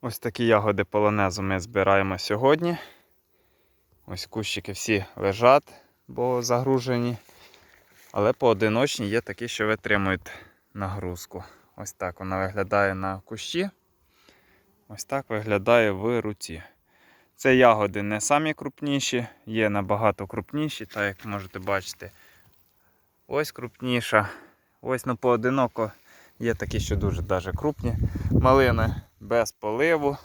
Ось такі ягоди полонезу ми збираємо сьогодні. Ось кущики всі лежать, бо загружені. Але поодиночні є такі, що витримують нагрузку. Ось так вона виглядає на кущі. Ось так виглядає в руці. Це ягоди не самі крупніші, є набагато крупніші, так як можете бачити. Ось крупніша. Ось ну, поодиноко є такі, що дуже даже крупні. Малини без поливу.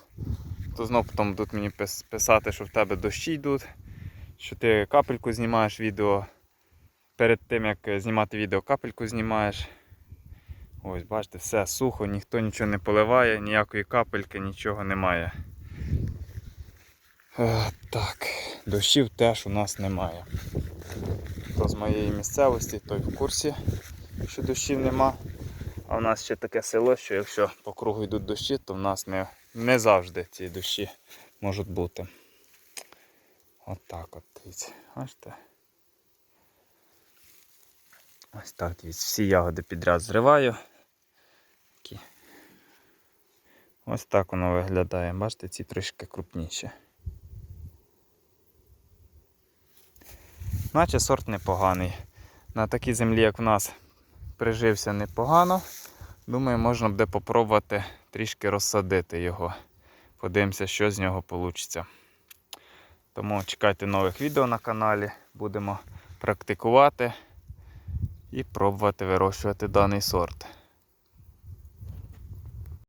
То знов потім будуть мені писати, що в тебе дощі йдуть, що ти капельку знімаєш відео. Перед тим як знімати відео, капельку знімаєш. Ось, бачите, все сухо, ніхто нічого не поливає, ніякої капельки, нічого немає. Е, так, дощів теж у нас немає. Хто з моєї місцевості, той в курсі, що дощів нема. А в нас ще таке село, що якщо по кругу йдуть дощі, то в нас не, не завжди ці дощі можуть бути. От от, дивіться. Бачите? Ось так, дивіться, всі ягоди підряд зриваю. Такі. Ось так воно виглядає. Бачите, ці трішки крупніші. Наче сорт непоганий. На такій землі, як в нас, прижився непогано. Думаю, можна буде попробувати трішки розсадити його. Подивимося, що з нього вийде. Тому чекайте нових відео на каналі. Будемо практикувати і пробувати вирощувати даний сорт.